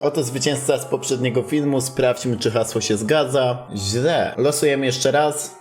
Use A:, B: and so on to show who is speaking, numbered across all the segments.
A: Oto zwycięzca z poprzedniego filmu. Sprawdźmy, czy hasło się zgadza. Źle. Losujemy jeszcze raz.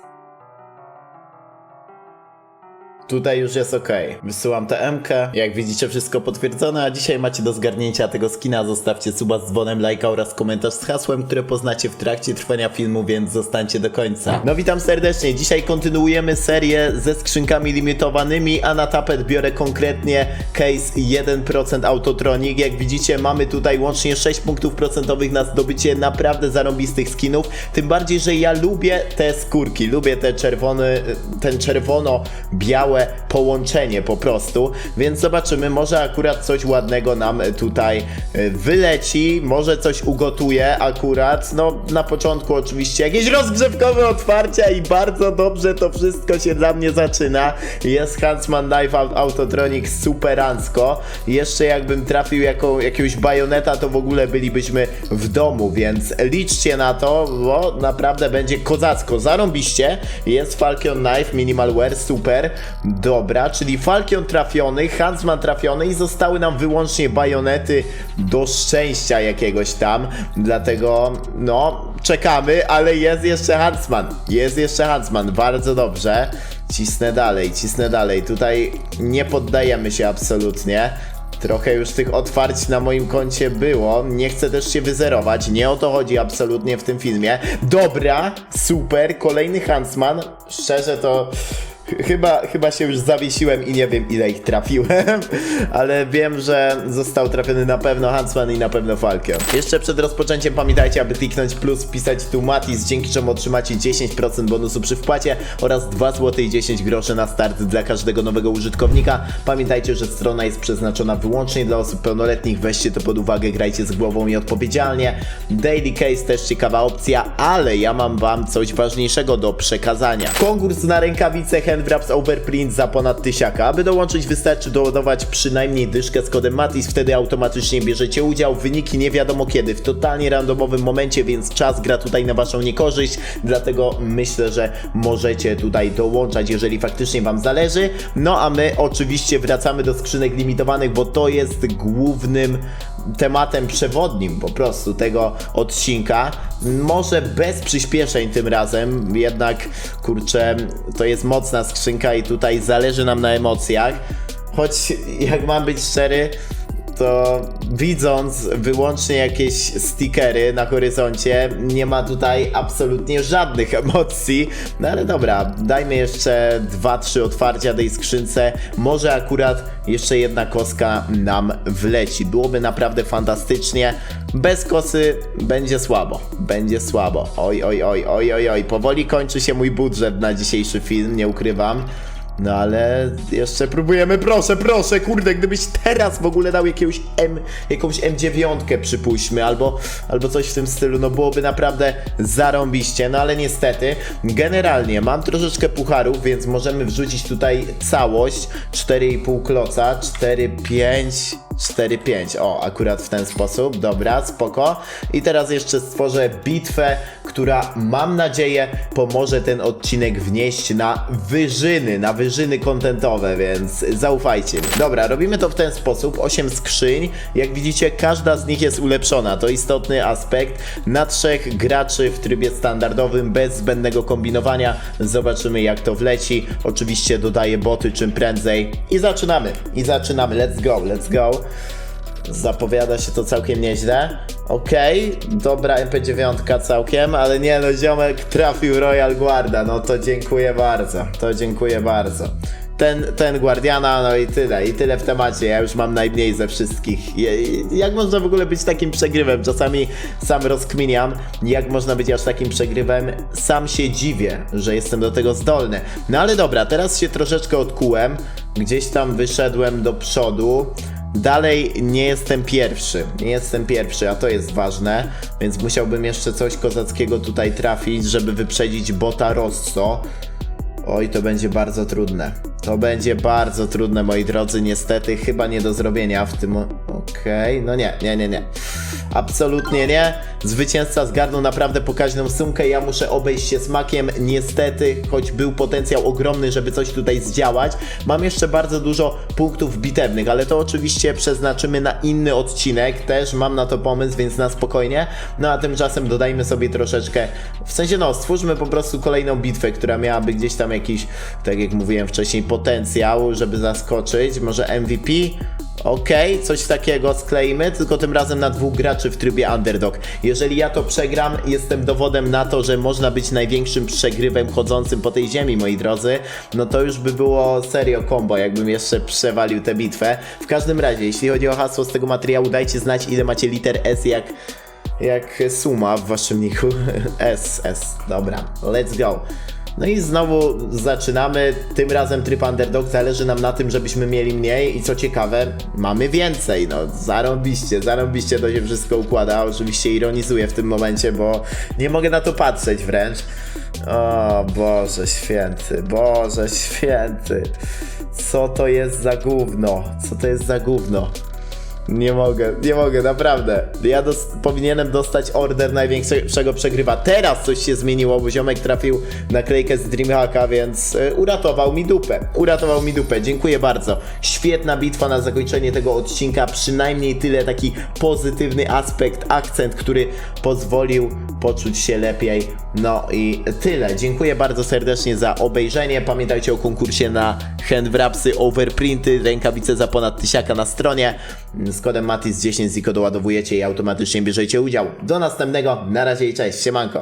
A: Tutaj już jest ok. Wysyłam tę MK. Jak widzicie, wszystko potwierdzone, a dzisiaj macie do zgarnięcia tego skina. Zostawcie suba z dzwonem, lajka oraz komentarz z hasłem, które poznacie w trakcie trwania filmu, więc zostańcie do końca. No witam serdecznie. Dzisiaj kontynuujemy serię ze skrzynkami limitowanymi, a na tapet biorę konkretnie case 1% Autotronic. Jak widzicie, mamy tutaj łącznie 6 punktów procentowych na zdobycie naprawdę zarąbistych skinów. Tym bardziej, że ja lubię te skórki, lubię te czerwony, ten czerwono-białe połączenie po prostu. Więc zobaczymy, może akurat coś ładnego nam tutaj y, wyleci, może coś ugotuje akurat. No na początku oczywiście jakieś rozgrzewkowe otwarcia i bardzo dobrze to wszystko się dla mnie zaczyna. Jest Huntsman Knife Autotronic superancko. Jeszcze jakbym trafił jako, jakiegoś bajoneta, to w ogóle bylibyśmy w domu, więc liczcie na to, bo naprawdę będzie kozacko. Zarąbiście jest Falcon Knife Minimal Wear, super. Dobra, czyli Falcon trafiony, Huntsman trafiony i zostały nam wyłącznie bajonety do szczęścia jakiegoś tam. Dlatego, no, czekamy, ale jest jeszcze Huntsman. Jest jeszcze Huntsman, bardzo dobrze. Cisnę dalej, cisnę dalej. Tutaj nie poddajemy się absolutnie. Trochę już tych otwarć na moim koncie było. Nie chcę też się wyzerować. Nie o to chodzi absolutnie w tym filmie. Dobra, super. Kolejny Huntsman. Szczerze to. Ch- Chyba, chyba się już zawiesiłem i nie wiem ile ich trafiłem, ale wiem, że został trafiony na pewno Huntsman i na pewno Falcon. Jeszcze przed rozpoczęciem pamiętajcie, aby kliknąć plus, wpisać tu Matis, dzięki czemu otrzymacie 10% bonusu przy wpłacie oraz 2 zł i 10 groszy na start dla każdego nowego użytkownika. Pamiętajcie, że strona jest przeznaczona wyłącznie dla osób pełnoletnich, weźcie to pod uwagę, grajcie z głową i odpowiedzialnie. Daily Case też ciekawa opcja, ale ja mam wam coś ważniejszego do przekazania. Konkurs na rękawice Handwraps Overprint za ponad tysiaka. Aby dołączyć wystarczy doładować przynajmniej dyszkę z kodem MATIS, wtedy automatycznie bierzecie udział. Wyniki nie wiadomo kiedy, w totalnie randomowym momencie, więc czas gra tutaj na waszą niekorzyść, dlatego myślę, że możecie tutaj dołączać, jeżeli faktycznie wam zależy. No a my oczywiście wracamy do skrzynek limitowanych, bo to jest głównym tematem przewodnim po prostu tego odcinka. Może bez przyspieszeń tym razem, jednak kurczę, to jest mocna skrzynka i tutaj zależy nam na emocjach. Choć jak mam być szczery, to widząc wyłącznie jakieś stickery na horyzoncie, nie ma tutaj absolutnie żadnych emocji. No ale dobra, dajmy jeszcze 2-3 otwarcia tej skrzynce. Może akurat jeszcze jedna koska nam wleci. Byłoby naprawdę fantastycznie. Bez kosy będzie słabo. Będzie słabo. Oj, oj, oj, oj, oj, oj. Powoli kończy się mój budżet na dzisiejszy film, nie ukrywam. No ale jeszcze próbujemy, proszę, proszę, kurde, gdybyś teraz w ogóle dał jakiegoś M, jakąś M9 przypuśćmy, albo, albo coś w tym stylu, no byłoby naprawdę zarąbiście, no ale niestety, generalnie mam troszeczkę pucharów, więc możemy wrzucić tutaj całość, 4,5 kloca, 4, 5, 4-5. O, akurat w ten sposób. Dobra, spoko. I teraz jeszcze stworzę bitwę, która mam nadzieję pomoże ten odcinek wnieść na wyżyny, na wyżyny kontentowe, więc zaufajcie. Dobra, robimy to w ten sposób. 8 skrzyń. Jak widzicie, każda z nich jest ulepszona. To istotny aspekt. Na trzech graczy w trybie standardowym, bez zbędnego kombinowania. Zobaczymy jak to wleci. Oczywiście dodaję boty czym prędzej. I zaczynamy. I zaczynamy. Let's go, let's go. Zapowiada się to całkiem nieźle. Okej, dobra MP9 całkiem, ale nie no, ziomek trafił Royal Guarda, no to dziękuję bardzo, to dziękuję bardzo. Ten, ten Guardiana, no i tyle, i tyle w temacie, ja już mam najmniej ze wszystkich. Jak można w ogóle być takim przegrywem? Czasami sam rozkminiam, jak można być aż takim przegrywem. Sam się dziwię, że jestem do tego zdolny. No ale dobra, teraz się troszeczkę odkułem, gdzieś tam wyszedłem do przodu. Dalej nie jestem pierwszy, nie jestem pierwszy, a to jest ważne, więc musiałbym jeszcze coś kozackiego tutaj trafić, żeby wyprzedzić bota Rosso. Oj, to będzie bardzo trudne. To będzie bardzo trudne, moi drodzy, niestety, chyba nie do zrobienia w tym... Okej, no nie, nie, nie, nie. Absolutnie nie. Zwycięzca zgarnął naprawdę pokaźną sumkę. Ja muszę obejść się smakiem. Niestety, choć był potencjał ogromny, żeby coś tutaj zdziałać, mam jeszcze bardzo dużo punktów bitewnych, ale to oczywiście przeznaczymy na inny odcinek. Też mam na to pomysł, więc na spokojnie. No a tymczasem dodajmy sobie troszeczkę. W sensie, no, stwórzmy po prostu kolejną bitwę, która miałaby gdzieś tam jakiś, tak jak mówiłem wcześniej, potencjał, żeby zaskoczyć. Może MVP? Okej, coś takiego skleimy, tylko tym razem na dwóch graczy w trybie underdog. Jeżeli ja to przegram, jestem dowodem na to, że można być największym przegrywem chodzącym po tej ziemi, moi drodzy. No to już by było serio combo, jakbym jeszcze przewalił tę bitwę. W każdym razie, jeśli chodzi o hasło z tego materiału, dajcie znać, ile macie liter S jak jak suma w waszym niku. S, S, dobra, let's go. No i znowu zaczynamy, tym razem tryb underdog, zależy nam na tym, żebyśmy mieli mniej. I co ciekawe, mamy więcej, no zarąbiście, zarąbiście to się wszystko układa, oczywiście ironizuję w tym momencie, bo nie mogę na to patrzeć wręcz. O Boże święty, Boże święty, co to jest za gówno, co to jest za gówno. Nie mogę, nie mogę, naprawdę. Ja dos- powinienem dostać order największego przegrywa. Teraz coś się zmieniło, bo ziomek trafił naklejkę z Dreamhacka, więc y, uratował mi dupę. Uratował mi dupę, dziękuję bardzo. Świetna bitwa na zakończenie tego odcinka. Przynajmniej tyle taki pozytywny aspekt, akcent, który pozwolił poczuć się lepiej. No i tyle. Dziękuję bardzo serdecznie za obejrzenie. Pamiętajcie o konkursie na handwrapsy, overprinty, rękawice za ponad tysiaka na stronie. Z kodem MATIS10 ziko doładowujecie i automatycznie bierzecie udział. Do następnego, na razie i cześć, siemanko.